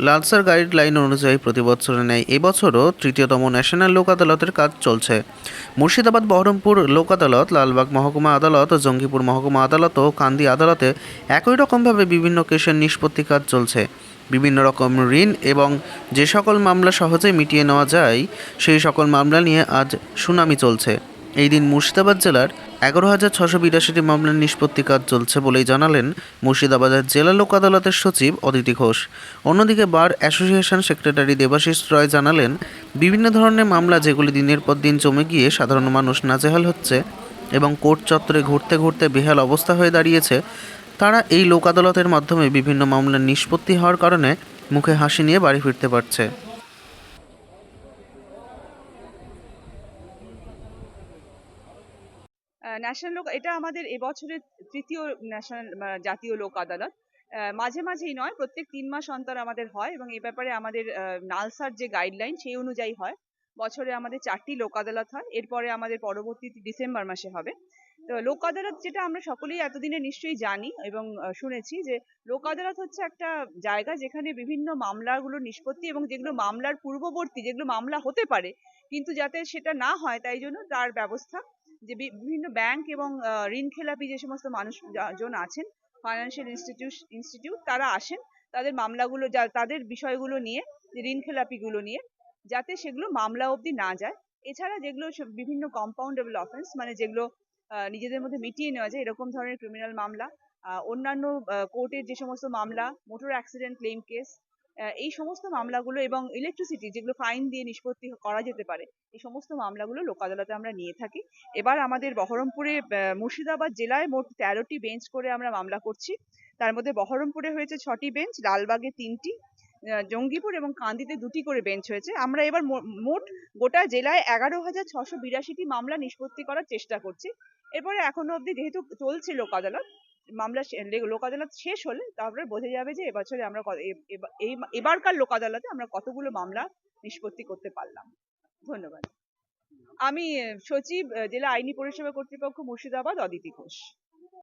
লালসার guideline অনুযায়ী প্রতি বছরের ন্যায় এবছরও তৃতীয়তম ন্যাশনাল লোক আদালতের কাজ চলছে। মুর্শিদাবাদ, বহরমপুর লোক আদালত লালবাগ মহকুমা আদালত, জঙ্গিপুর মহকুমা আদালত ও কান্দি আদালতে একই রকমভাবে বিভিন্ন কেসের নিষ্পত্তি কাজ চলছে। বিভিন্ন রকম ঋণ এবং যে সকল মামলা সহজে মিটিয়ে নেওয়া যায়, সেই সকল মামলা নিয়ে আজ শুনানি চলছে। এই দিন মুর্শিদাবাদ জেলার এগারো হাজার ছশো বিরাশিটি মামলার নিষ্পত্তি কাজ চলছে বলেই জানালেন মুর্শিদাবাদের জেলা লোক আদালতের সচিব অদিতি ঘোষ। অন্যদিকে bar association secretary Debashis Roy জানালেন, বিভিন্ন ধরনের মামলা যেগুলি দিনের পর দিন জমে গিয়ে সাধারণ মানুষ নাজেহাল হচ্ছে এবং কোর্ট চত্বরে ঘুরতে ঘুরতে বেহাল অবস্থা হয়ে দাঁড়িয়েছে, তারা এই লোক আদালতের মাধ্যমে বিভিন্ন মামলার নিষ্পত্তি হওয়ার কারণে মুখে হাসি নিয়ে বাড়ি ফিরতে পারছে। ন্যাশনাল লোক, এটা আমাদের এবছরের তৃতীয় ন্যাশনাল জাতীয় লোক আদালত। মাঝে মাঝেই নয়, প্রত্যেক তিন মাস অন্তর আমাদের হয় এবং এ ব্যাপারে আমাদের নালসার যে গাইডলাইন সেই অনুযায়ী হয়। বছরে আমাদের চারটি লোক আদালত হয়, এরপরে আমাদের পরবর্তী ডিসেম্বর মাসে হবে। তো লোক আদালত যেটা আমরা সকলেই এতদিনে নিশ্চয়ই জানি এবং শুনেছি যে লোক আদালত হচ্ছে একটা জায়গা যেখানে বিভিন্ন মামলাগুলো নিষ্পত্তি এবং যেগুলো মামলার পূর্ববর্তী, যেগুলো মামলা হতে পারে, কিন্তু যাতে সেটা না হয়, তাই জন্য তার ব্যবস্থা যে বিভিন্ন ব্যাংক এবং ঋণ খেলাপি যে সমস্ত মানুষ জন আছেন ফাইন্যান্সিয়াল ইনস্টিটিউট ইনস্টিটিউট তারা আসেন, তাদের মামলাগুলো যা, তাদের বিষয়গুলো নিয়ে ঋণ খেলাপিগুলো নিয়ে, যাতে সেগুলো মামলা অবধি না যায়। এছাড়া যেগুলো বিভিন্ন কম্পাউন্ডেবল অফেন্স মানে যেগুলো নিজেদের মধ্যে মিটিয়ে নেওয়া যায়, এরকম ধরনের ক্রিমিনাল মামলা অন্যান্য কোর্টের যে সমস্ত মামলা মোটর অ্যাক্সিডেন্ট ক্লেম কেস এই সমস্ত মামলাগুলো এবং ইলেকট্রিসিটি যেগুলো ফাইন দিয়ে নিষ্পত্তি করা যেতে পারে, এই সমস্ত মামলাগুলো লোক আদালতে আমরা নিয়ে থাকি। এবার আমাদের বহরমপুরে মুর্শিদাবাদ জেলায় মোট তেরোটি বেঞ্চ করে আমরা মামলা করছি। তার মধ্যে বহরমপুরে হয়েছে ছটি বেঞ্চ লালবাগে তিনটি জঙ্গিপুর এবং কান্দিতে দুটি করে বেঞ্চ হয়েছে। আমরা এবার মোট গোটা জেলায় এগারো হাজার ছশো বিরাশিটি মামলা নিষ্পত্তি করার চেষ্টা করছি। এরপরে এখনও অবধি যেহেতু চলছে লোক আদালত মামলা লোক আদালত শেষ হলে তারপরে বোঝা যাবে যে এবছরে আমরা এই এবারকার লোক আদালতে আমরা কতগুলো মামলা নিষ্পত্তি করতে পারলাম। ধন্যবাদ। আমি সচিব জেলা আইনি পরিষেবা কর্তৃপক্ষ মুর্শিদাবাদ অদিতি ঘোষ।